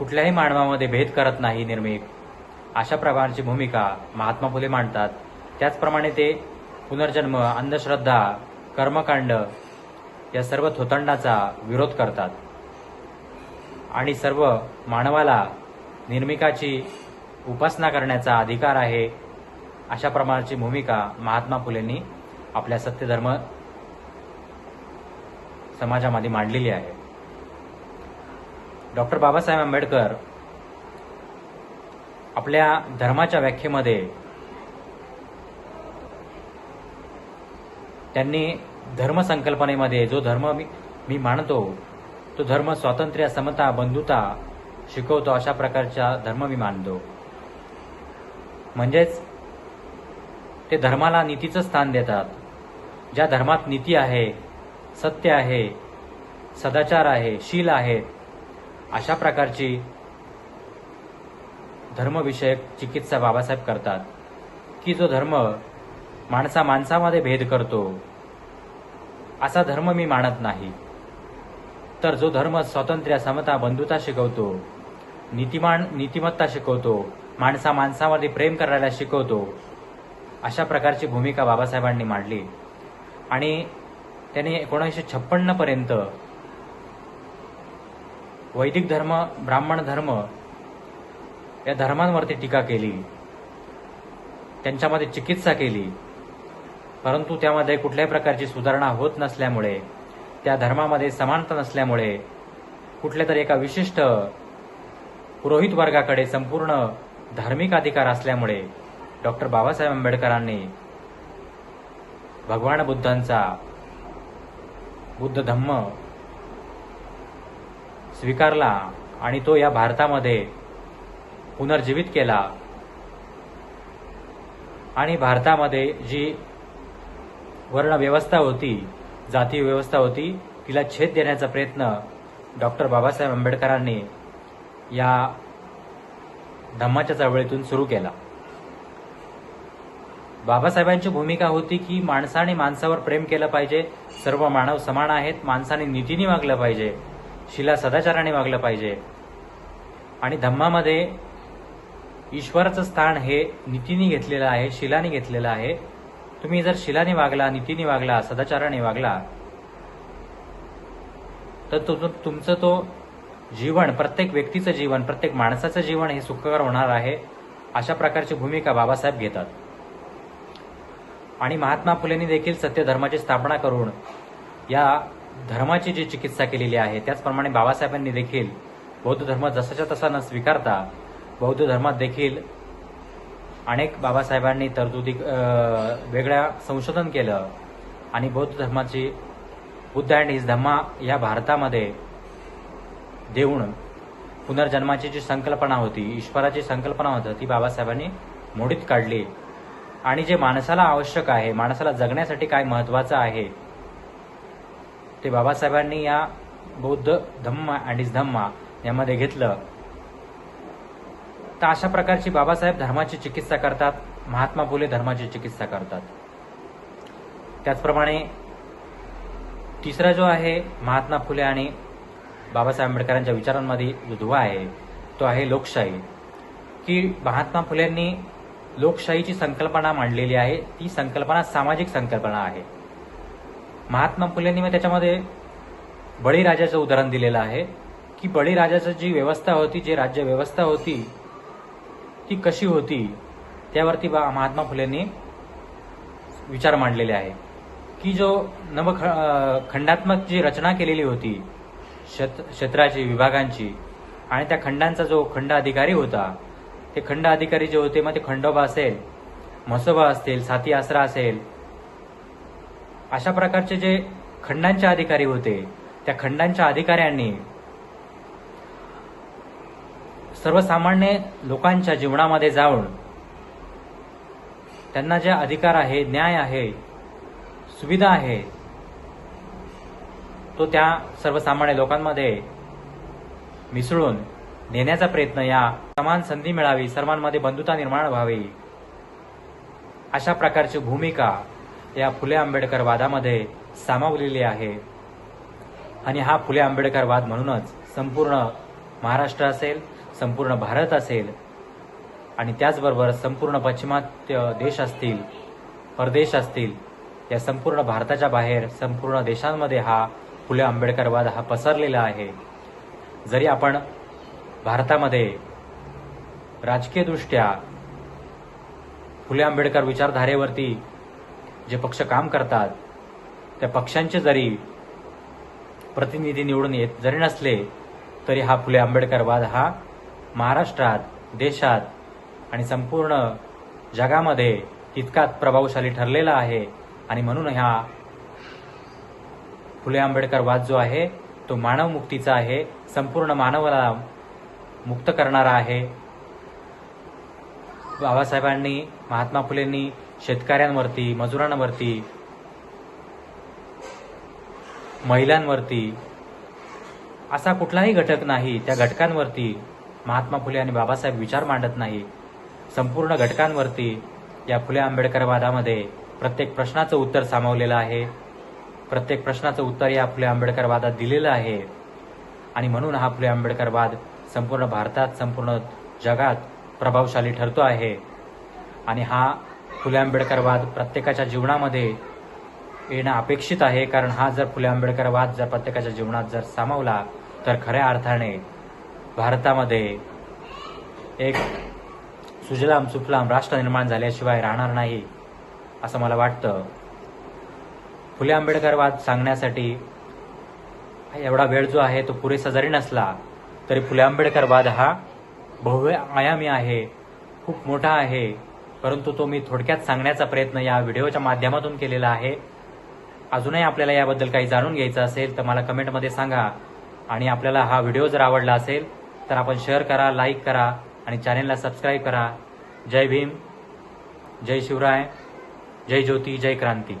कुठल्याही मानवामध्ये भेद करत नाही निर्मिक अशा प्रकारची भूमिका महात्मा फुले मांडतात. त्याचप्रमाणे ते पुनर्जन्म अंधश्रद्धा कर्मकांड या सर्व थोतंडाचा विरोध करतात. आणि सर्व मानवाला निर्मिकाची उपासना करण्याचा अधिकार आहे अशा प्रकारची भूमिका महात्मा फुलेंनी आपल्या सत्यधर्म समाजामध्ये मांडलेली आहे. डॉक्टर बाबासाहेब आंबेडकर आपल्या धर्माच्या व्याख्येमध्ये त्यांनी धर्मसंकल्पनेमध्ये जो धर्म मी मी मानतो तो धर्म स्वातंत्र्य समता बंधुता शिकवतो अशा प्रकारचा धर्म मी मानतो. म्हणजेच ते धर्माला नीतीचं स्थान देतात. ज्या धर्मात नीती आहे सत्य आहे सदाचार आहे शील आहेत अशा प्रकारची धर्मविषयक चिकित्सा बाबासाहेब करतात की जो धर्म माणसा माणसामध्ये भेद करतो असा धर्म मी मानत नाही. तर जो धर्म स्वातंत्र्य समता बंधुता शिकवतो नीतिमान नीतिमत्ता शिकवतो माणसा माणसामध्ये प्रेम करायला शिकवतो अशा प्रकारची भूमिका बाबासाहेबांनी मांडली. आणि त्यांनी एकोणीसशे छप्पन्नपर्यंत वैदिक धर्म ब्राह्मण धर्म या धर्मांवरती टीका केली. त्यांच्यामध्ये चिकित्सा केली. परंतु त्यामध्ये कुठल्याही प्रकारची सुधारणा होत नसल्यामुळे त्या धर्मामध्ये समानता नसल्यामुळे कुठल्या तरी एका विशिष्ट पुरोहित वर्गाकडे संपूर्ण धार्मिक अधिकार असल्यामुळे डॉक्टर बाबासाहेब आंबेडकरांनी भगवान बुद्धांचा बुद्ध धम्म स्वीकारला आणि तो या भारतामध्ये पुनर्जीवित केला. आणि भारतामध्ये जी वर्ण व्यवस्था होती जाती व्यवस्था होती तिला छेद देण्याचा प्रयत्न डॉक्टर बाबासाहेब आंबेडकरांनी या धम्माच्या चळवळीतून सुरू केला. बाबासाहेबांची भूमिका होती की माणसाने माणसावर प्रेम केलं पाहिजे सर्व मानव समान आहेत माणसाने नीतीने वागलं पाहिजे. शिला सदाचाराने वागलं पाहिजे. आणि धम्मामध्ये ईश्वराचं स्थान हे नीतीने घेतलेलं आहे शिलाने घेतलेलं आहे. तुम्ही जर शिलाने वागला नीतीने वागला सदाचाराने वागला तर तुम तुमचं तो जीवन प्रत्येक व्यक्तीचं जीवन प्रत्येक माणसाचं जीवन हे सुखकर होणार आहे अशा प्रकारची भूमिका बाबासाहेब घेतात. आणि महात्मा फुलेंनी देखील सत्यधर्माची स्थापना करून या धर्माची जी चिकित्सा केलेली आहे त्याचप्रमाणे बाबासाहेबांनी देखील बौद्ध धर्म जसाच्या तसा न स्वीकारता बौद्ध धर्मात देखील अनेक बाबासाहेबांनी तरतुदी वेगळ्या संशोधन केलं आणि बौद्ध धर्माची बुद्ध अँड हिज धम्मा या भारतामध्ये देऊन पुनर्जन्माची जी संकल्पना होती ईश्वराची संकल्पना होती ती बाबासाहेबांनी मोडीत काढली. आणि जे माणसाला आवश्यक आहे माणसाला जगण्यासाठी काय महत्वाचं आहे ते बाबासाहेबांनी या बौद्ध धम्म अँड इज धम्मा यामध्ये घेतलं. तर अशा प्रकारची बाबासाहेब धर्माची चिकित्सा करतात महात्मा फुले धर्माची चिकित्सा करतात. त्याचप्रमाणे तिसरा जो आहे महात्मा फुले आणि बाबासाहेब आंबेडकरांच्या विचारांमध्ये जो दुवा आहे तो आहे लोकशाही. की महात्मा फुलेंनी लोकशाहीची संकल्पना मांडलेली आहे ती संकल्पना सामाजिक संकल्पना आहे. महात्मा फुलेंनी मग त्याच्यामध्ये बळीराजाचं उदाहरण दिलेलं आहे की बळीराजाचं जी व्यवस्था होती जी राज्य व्यवस्था होती ती कशी होती त्यावरती बा महात्मा फुलेंनी विचार मांडलेले आहे. की जो नव खंडात्मक जी रचना केलेली होती क्षेत्र क्षेत्राची विभागांची आणि त्या खंडांचा जो खंड अधिकारी होता ते खंड अधिकारी जे होते मग ते खंडोबा असेल म्हसोबा असतील साती आसरा असेल अशा प्रकारचे जे खंडांचे अधिकारी होते त्या खंडांच्या अधिकाऱ्यांनी सर्वसामान्य लोकांच्या जीवनामध्ये जाऊन त्यांना जे अधिकार आहे न्याय आहे सुविधा आहे तो त्या सर्वसामान्य लोकांमध्ये मिसळून नेण्याचा प्रयत्न या समान संधी मिळावी सर्वांमध्ये बंधुता निर्माण व्हावी अशा प्रकारची भूमिका या फुले आंबेडकर वादामध्ये सामावलेली आहे. आणि हा फुले आंबेडकरवाद म्हणूनच संपूर्ण महाराष्ट्र असेल संपूर्ण भारत असेल आणि त्याचबरोबर संपूर्ण पश्चिमात्य देश असतील परदेश असतील या संपूर्ण भारताच्या बाहेर संपूर्ण देशांमध्ये हा फुले आंबेडकरवाद हा पसरलेला आहे. जरी आपण भारतामध्ये राजकीयदृष्ट्या फुले आंबेडकर विचारधारेवरती जे पक्ष काम करतात त्या पक्षांचे जरी प्रतिनिधी निवडून येत जरी नसले तरी हा फुले आंबेडकरवाद हा महाराष्ट्रात देशात आणि संपूर्ण जगामध्ये तितकाच प्रभावशाली ठरलेला आहे. आणि म्हणून ह्या फुले आंबेडकरवाद जो आहे तो मानवमुक्तीचा आहे संपूर्ण मानवाला मुक्त करणारा आहे. बाबासाहेबांनी महात्मा फुलेंनी शेतकऱ्यांवरती मजुरांवरती महिलांवरती असा कुठलाही घटक नाही त्या घटकांवरती महात्मा फुले आणि बाबासाहेब विचार मांडत नाही. संपूर्ण घटकांवरती या फुले आंबेडकरवादामध्ये प्रत्येक प्रश्नाचं उत्तर सामावलेलं आहे. प्रत्येक प्रश्नाचं उत्तर या फुले आंबेडकरवादात दिलेलं आहे. आणि म्हणून हा फुले आंबेडकरवाद संपूर्ण भारतात संपूर्ण जगात प्रभावशाली ठरतो आहे. आणि हा फुले आंबेडकरवाद प्रत्येकाच्या जीवनामध्ये येणं अपेक्षित आहे कारण हा जर फुले आंबेडकरवाद जर प्रत्येकाच्या जीवनात जर सामावला तर खऱ्या अर्थाने भारतामध्ये एक सुजलाम सुफलाम राष्ट्र निर्माण झाल्याशिवाय राहणार नाही असं मला वाटतं. फुले आंबेडकरवाद सांगण्यासाठी एवढा वेळ जो आहे तो पुरेसा जरी नसला तरी फुले आंबेडकरवाद हा भव्य आयामी आहे खूप मोठा आहे. परंतु तो मी थोडक्यात सांगण्याचा प्रयत्न या व्हिडिओच्या माध्यमातून केलेला आहे. अजूनही आपल्याला याबद्दल काही जाणून घ्यायचं असेल तर मला कमेंटमध्ये सांगा. आणि आपल्याला हा व्हिडिओ जर आवडला असेल तर आपण शेअर करा लाईक करा आणि चॅनेलला सबस्क्राईब करा. जय भीम जय शिवराय जय ज्योती जय क्रांती.